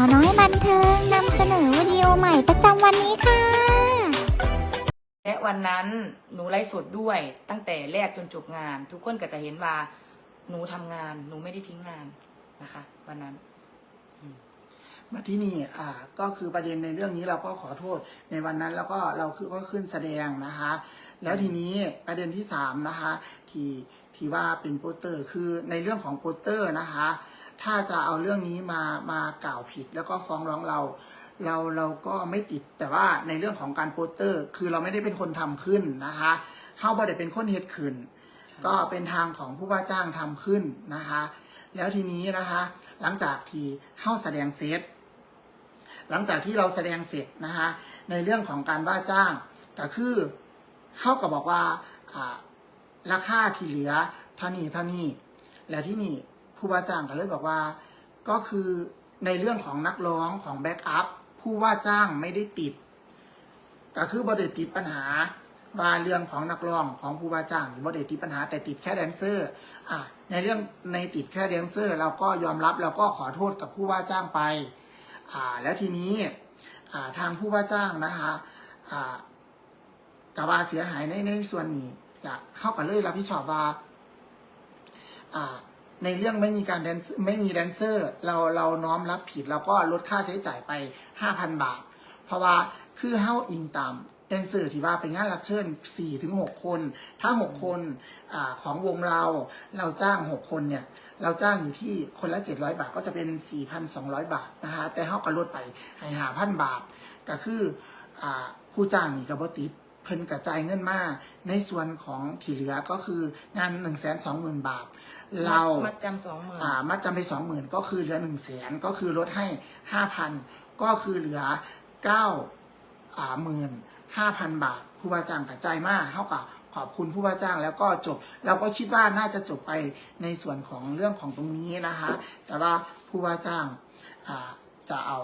าวน้อยบันเทิงนำเสนอวิดีโอใหม่ประจำวันนี้ค่ะ และวันนั้นหนูไลฟ์สดด้วยตั้งแต่แรกจนจบงาน ทุกคนก็จะเห็นว่าหนูทำงาน หนูไม่ได้ทิ้งงานนะคะ วันนั้น มาที่นี่อ่าก็คือประเด็นในเรื่องนี้เราก็ขอโทษในวันนั้นแล้วก็เราคือก็ขึ้นแสดงนะคะ แล้วทีนี้ประเด็นที่สามนะคะ ที่ที่ว่าเป็นโปสเตอร์คือในเรื่องของโปสเตอร์นะคะ ถ้าจะเอาเรื่องนี้มามากล่าวผิดแล้วก็ฟ้องร้องเรา เราเราก็ไม่ติดแต่ว่าในเรื่องของการโปสเตอร์ คือเราไม่ได้เป็นคนทำขึ้นนะคะเฮาบ่ได้เป็นคนเฮ็ดขึ้น ก็เป็นทางของผู้ว่าจ้างทำขึ้นนะคะ แล้วทีนี้นะคะ หลังจากที่เฮาแสดงเสร็จหลังจากที่เราแสดงเสร็จนะคะในเรื่องของการว่าจ้างก็คือเขาก็บอกว่าอ่าราคาที่เหลือเท่านี้เท่านี้แล้วที่นี่ ผู้ว่าจ้างก็เลยบอกว่า ก็คือในเรื่องของนักร้องของแบ็กอัพผู้ว่าจ้างไม่ได้ติด ก็คือบไดติดปัญหาว่าเรื่องของนักร้องของผู้ว่าจ้างบไดติดปัญหาแต่ติดแค่แดนเซอร์อะในเรื่องในติดแค่แดนเซอร์ เราก็ยอมรับเราก็ขอโทษกับผู้ว่าจ้างไปอ่าแล้วทีนี้อ่าทางผู้ว่าจ้างนะคะอ่ากบว่าเสียหายในในส่วนนี้ละเข้ากับเลยรับผิดชอบว่าอ่า ในเรื่องไม่มีการแดนซ์ไม่มีแดนเซอร์ เราเราน้อมรับผิดเราก็ลดค่าใช้จ่ายไปห้าพันบาท เพราะว่าคือเฮ้าอิงตามแดนเซอร์ที่ว่าเป็นงานรับเชิญสี่ถึงหกคน ถ้าหกคนอของวงเรา เราจ้างหกคนเนี่ย เราจ้างอยู่ที่คนละ 700 บาทก็จะเป็น 4,200 บาทนะคะแต่เขาก็ลดไปให้หาพันบาท ก็คืออผู้จ้างนี่กับบติด เพิ่นกระจายเงินมาในส่วนของที่เหลือก็คืองาน1 2 0 0 0 0บาท เรามัดจำสองหมื่นอ่ามัดจำไป20,000ก็คือเหลือ1 0 0 0 0แสนก็คือลดให้5,000ก็คือเหลือ9อ่าหมื่น5,000บาทผู้ว่าจ้างกระจายมาเท่ากับขอบคุณผู้ว่าจ้างแล้วก็จบ เราก็คิดว่าน่าจะจบไปในส่วนของเรื่องของตรงนี้นะคะ แต่ว่าผู้ว่าจ้างอ่าจะเอา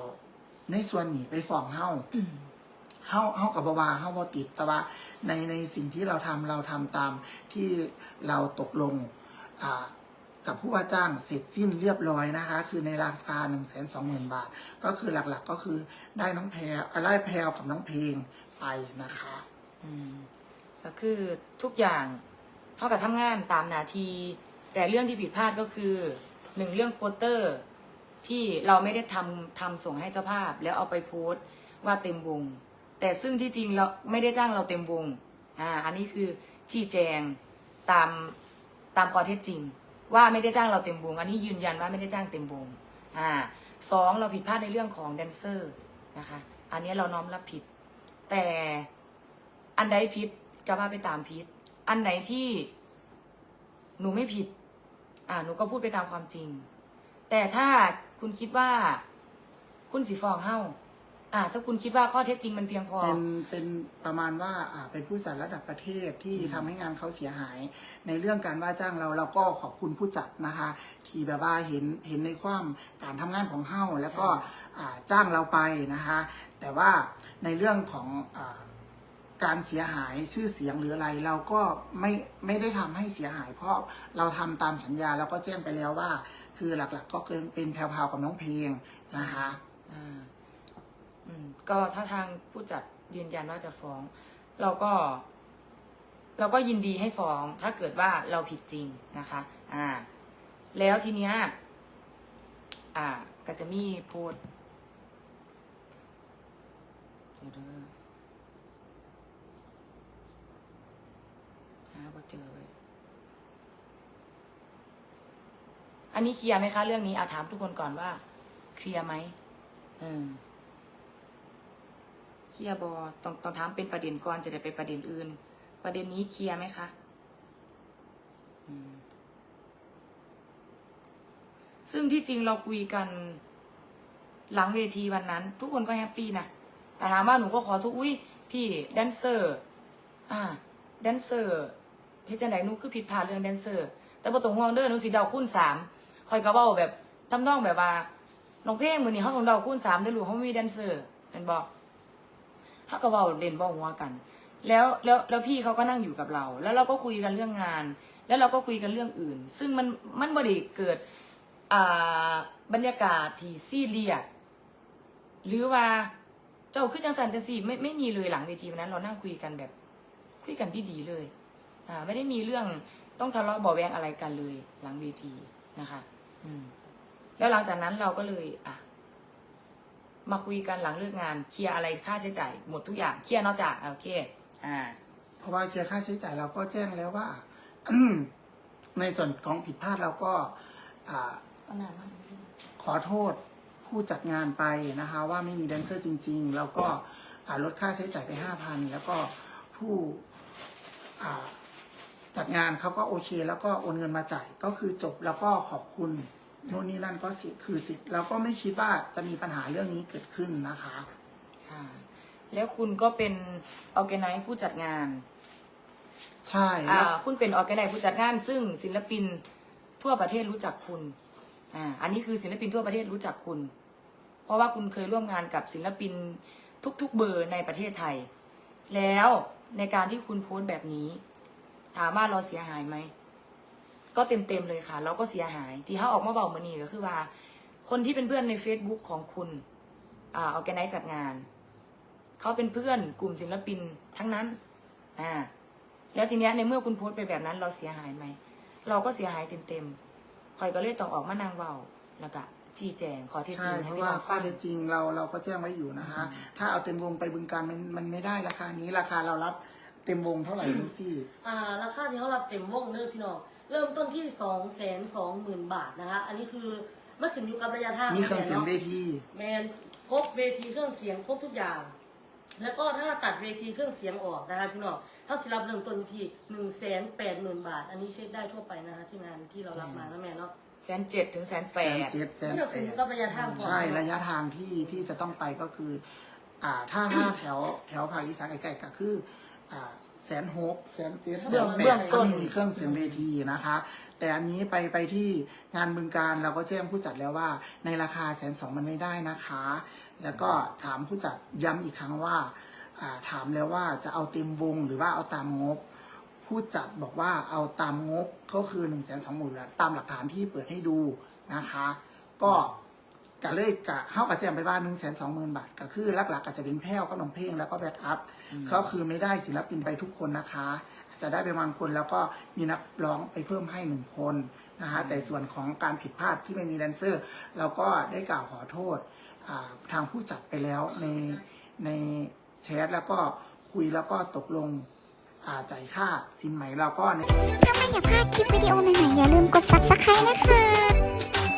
ในส่วนนี้ไปฟ้องเฮาอืม เฮาเฮากับบาวาเฮาบ่ติดแต่ว่าในในสิ่งที่เราทำเราทำตามที่เราตกลงอ่ากับผู้ว่าจ้างเสร็จสิ้นเรียบร้อยนะคะ คือในราคา1นึ่งแสนสองหมื่นบาท ก็คือหลักๆก็คือได้น้องแพรไล่แพรกับน้องเพลงไปนะคะอืมก็คือทุกอย่างเท่ากับทำงานตามนาที แต่เรื่องที่ผิดพลาดก็คือหนึ่งเรื่องโปสเตอร์ที่เราไม่ได้ทำทำส่งให้เจ้าภาพ แล้วเอาไปโพสต์ว่าเต็มวง แต่ซึ่งที่จริงเราไม่ได้จ้างเราเต็มวงอ่าอันนี้คือชี้แจงตามตามข้อเท็จจริง ว่าไม่ได้จ้างเราเต็มวง อันนี้ยืนยันว่าไม่ได้จ้างเต็มวงอ่าสองเราผิดพลาดในเรื่องของแดนเซอร์นะคะอันนี้เราน้อมรับผิด แต่อันใดผิดก็ว่าไปตามผิด อันไหนที่หนูไม่ผิด อ่าหนูก็พูดไปตามความจริง แต่ถ้าคุณคิดว่าคุณสีฟองเฮ้า อ่า ถ้าคุณคิดว่าข้อเท็จจริงมันเพียงพอ เป็นเป็นประมาณว่าอ่าเป็นผู้จัดระดับประเทศที่ทำให้งานเขาเสียหาย ในเรื่องการว่าจ้างเราเราก็ขอบคุณผู้จัดนะคะที่แบบว่าเห็นเห็นในความการทำงานของเฮ้าแล้วก็อ่าจ้างเราไปนะคะ แต่ว่าในเรื่องของอาการเสียหายชื่อเสียงหรืออะไร เราก็ไม่ไม่ได้ทำให้เสียหาย เพราะเราทำตามสัญญาเราก็แจ้งไปแล้วว่า คือหลักๆก็เป็นเป็นแพรวๆกับน้องเพลงนะคะ อ่า อืม ก็ถ้าทางผู้จัดยืนยันว่าจะฟ้อง เราก็ เราก็ยินดีให้ฟ้อง ถ้าเกิดว่าเราผิดจริงนะคะ อ่า แล้วทีเนี้ยอ่า ก็จะมีโพสต์เดี๋ยวเด้อหาบ่เจอเว้ยอันนี้เคลียร์ไหมคะ เรื่องนี้อาถามทุกคนก่อนว่า เคลียร์ไหมเออ เคลียร์บอต้องต้องถามเป็นประเด็นก่อนจะได้ไปประเด็นอื่น ประเด็นนี้เคลียร์ไหมคะซึ่งที่จริงเราคุยกันหลังเวทีวันนั้น ทุกคนก็แฮปปี้นะแต่ถามว่าหนูก็ขอทุกอุ้ยพี่แดนเซอร์ อ่าแดนเซอร์เฮ็ดจังไดหนูคือผิดพลาดเรื่องแดนเซอร์ แต่บ่ต้องห่วงเด้อหนูสิเดาคูณสามคอยก็เว้าแบบทำนองแบบว่าน้องเพลงมือนี้เฮาต้องเดาคูณสามเด้อลูกเฮาไม่มีแดนเซอร์เห็นบ่ เฮาก็เว้าเล่นเว้าหัวกัน แล้วแล้วแล้วพี่เขาก็นั่งอยู่กับเรา แล้วเราก็คุยกันเรื่องงาน แล้วเราก็คุยกันเรื่องอื่น ซึ่งมันมันบ่ได้เกิดอ่าบรรยากาศที่ซีเรียสหรือว่าเจ้าคือจังสันจังสี่ไม่ไม่มีเลยหลังเวทีวันนั้น เรานั่งคุยกันแบบ คุยกันดีเลยอ่าไม่ได้มีเรื่องต้องทะเลาะเบาะแวงอะไรกันเลย หลังเวทีนะคะ อืมแล้วหลังจากนั้นเราก็เลย อะ มาคุยกันหลังเลิกงาน เคลียร์อะไรค่าใช้จ่ายหมดทุกอย่าง เคลียร์นอกจากโอเค อ่า เพราะว่าเคลียร์ค่าใช้จ่ายเราก็แจ้งแล้วว่า ในส่วนของผิดพลาดเราก็อ่าเอานามากขอโทษผู้จัดงานไปนะคะ ว่าไม่มีแดนเซอร์จริง ๆ แล้วก็อ่าลดค่าใช้จ่ายไปห้าพันแล้วก็ผู้อ่าจัดงานเขาก็โอเค แล้วก็โอนเงินมาจ่ายก็คือจบแล้วก็ขอบคุณ โน่นนี่นั่นก็สิคือสิทธิ์แล้วก็ไม่คิดว่าจะมีปัญหาเรื่องนี้เกิดขึ้นนะคะค่ะ แล้วคุณก็เป็นออแกไนซ์ผู้จัดงานใช่อ่าแล้วคุณเป็นออแกไนซ์ผู้จัดงาน ซึ่งศิลปินทั่วประเทศรู้จักคุณอ่าอันนี้คือศิลปินทั่วประเทศรู้จักคุณ เพราะว่าคุณเคยร่วมงานกับศิลปินทุกๆเบอร์ในประเทศไทย แล้วในการที่คุณโพสต์แบบนี้ ถามว่าเราเสียหายไหม ก็เต็มๆเลยค่ะเราก็เสียหาย ที่เขาออกมาบอกมานี่ก็คือว่า คนที่เป็นเพื่อนใน Facebook ของคุณอ่าออแกไนซ์จัดงาน เขาเป็นเพื่อนกลุ่มศิลปินทั้งนั้นอ่าแล้วทีเนี้ยในเมื่อคุณโพสต์ไปแบบนั้น เราเสียหายไหม เราก็เสียหายเต็มๆคอยก็เลยต้องออกมานางเบาแล้วก็ชี้แจงขอเท็จจใช่ริงเพให้ราะพี่ว่าน้องข้อฟัง เท็จจริงเราเราก็แจ้งไว้อยู่นะคะอืมถ้าเอาเต็มวงไปบึงการมันมันไม่ได้ราคานี้ราคาเรารับเต็มวงเท่าไหร่ดูสิอ่าราคาที่เขารับเต็มวงเด้อพี่น้องเริ่มต้นที่สองแสนสองหมื่นบาทนะคะ อันนี้คือมาถึงอยู่กับระยะทางมีเครื่องเสียงเวทีแมนครบเวทีเครื่องเสียงครบทุกอย่าง แล้วก็ถ้าตัดเวทีเครื่องเสียงออกนะคะพี่น้องเท่าสิรับเริ่มต้นที่หนึ่งแสนแปดหมื่นบาท อันนี้เช็คได้ทั่วไปนะคะที่งานที่เรารับมานะแม่เนาะแสนเจ็ดถึงแสนแปแสนดเจ็ดแสนนี่เราแปถึงดกับระยะทางก่อนใช่ระยะทางที่ที่จะต้องไปก็คือ อ่าถ้าถ้าแถวแถวภาคอีสานใกล้ๆก็คือ อ่า แสนหกแสนเจ็ดแสนแปดถ้าไม่มีเครื่องเสียงเวทีนะคะ แต่อันนี้ไปไปที่งานบึงการเราก็แจ้งผู้จัดแล้วว่า ในราคาแสนสองมันไม่ได้นะคะ แล้วก็ถามผู้จัดย้ำอีกครั้งว่าอ่าถามแล้วว่าจะเอาเต็มวงหรือว่าเอาตามงบ ผู้จัดบอกว่าเอาตามงบก็คือหนึ่งแสนสองหมื่นตามหลักฐานที่เปิดให้ดูนะคะ ก็ กะเลยกะเข้ากับแจ้งไปว่าหนึ่งแสนสองหมื่นบาท ก็คือหลักๆก็จะเป็นแพ้วขนมเพลงแล้วก็แบ็กอัพก็คือไม่ได้ศิลปินไปทุกคนนะคะ อาจจะได้ไปบางคนแล้วก็มีนักร้องไปเพิ่มให้หนึ่งคนนะคะแต่ส่วนของการผิดพลาดที่ไม่มีแดนเซอร์ เราก็ได้กล่าวขอโทษอ่าทางผู้จัดไปแล้วในในแชทแล้วก็คุยแล้วก็ตกลงอ่าจ่ายค่าสินไหมเราก็ในถ้าไม่อยากพลาดคลิปวิดีโอใหม่ๆอย่าลืมกด subscribe นะคะ